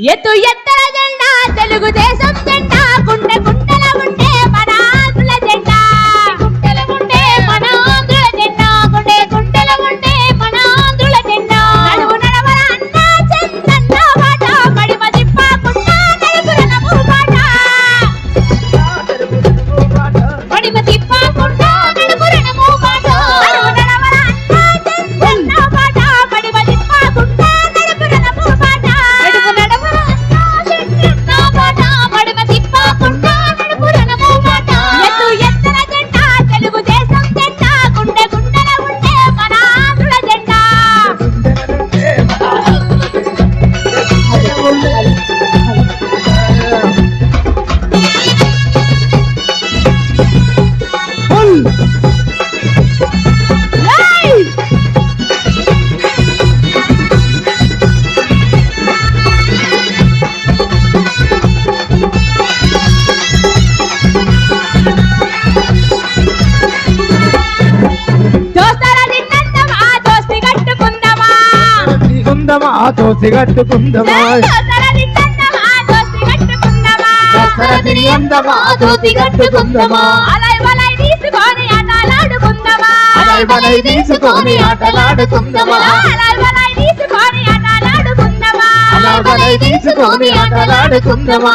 ఎత్తు ఎత్తర జెండా తెలుగుదేశం జెండా గుండె దోసి కట్టుకుందమా? దసరదిని అందమా? దోసి కట్టుకుందమా? అలై తీసుకొని ఆటలాడుకుందమా? తీసుకొని ఆటలాడుకుందమా? తీసుకొని ఆటలాడుకుందమా?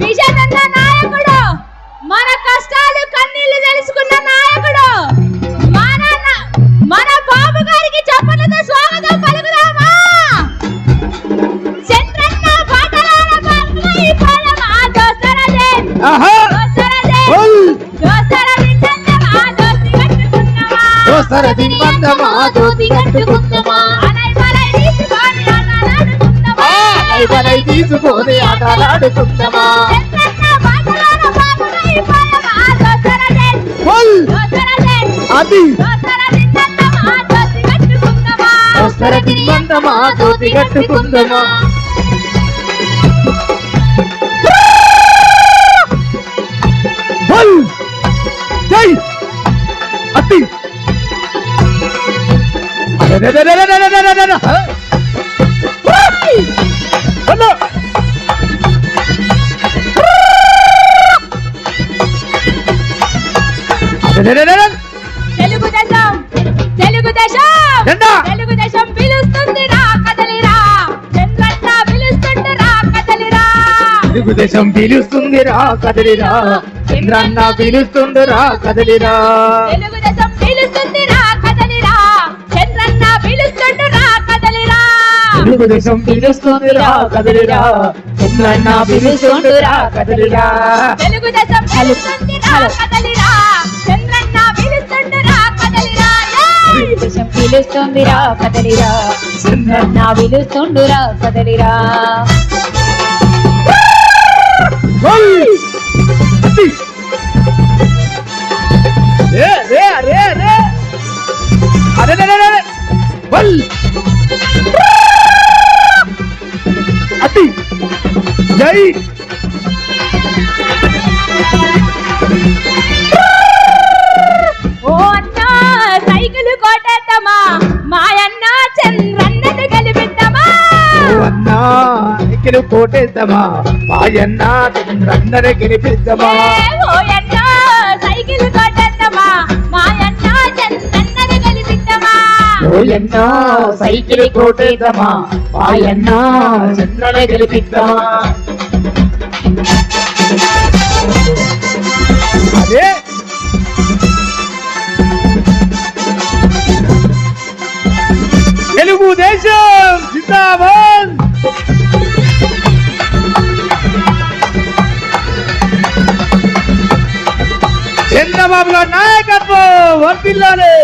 విజయనన్న నాయకుడు మన కష్టాలు కన్నీళ్ళు తెలుసుకున్న నాయకుడు మన బాబు గారికి చప్పట్లతో స్వాగతం పలుకుదామా? చంద్రన్న ఆహా. పరదిమ్మందమా ధోతి కట్టుకుందమా? బలై తీసుకొని ఆటలాడుకుందమా? అది! దోస్తర తిమ్మందమా ధోతి కట్టుకుందమా? తెలుగుదేశం తెలుగుదేశం జెండా. తెలుగుదేశం పిలుస్తుంది రా కదలిరా చంద్రన్న పిలుస్తుంది రా కదలిరా తెలుగుదేశం పిలుస్తుందిరా కదలిరా చంద్రన్న పిలుస్తుందిరా కదలిరా తెలుగుదేశం తెలుగుదేశం పిలుస్తుందిరా కదలిరా చంద్రన్న పిలుస్తుందిరా కదలిరా తెలుగుదేశం పిలుస్తుంది రా కదలిరా చంద్రన్న పిలుస్తుంది రా కదలిరా ఏయ్! దేశం పిలుస్తుందిరా కదలిరా చంద్రన్న పిలుస్తుండురా కదలిరా aí! ఓ అన్న సైకిల్ కొట్టేద్దామా? మా అన్న గెలిపిద్దామా అన్నా సైకిల్ కోటేద్దామా ఆయన్నా చంద్రన గెలిపిద్దామా అదే తెలుగుదేశం జిందాబాద్ చంద్రబాబు నాయకత్వం వర్తిల్లాలి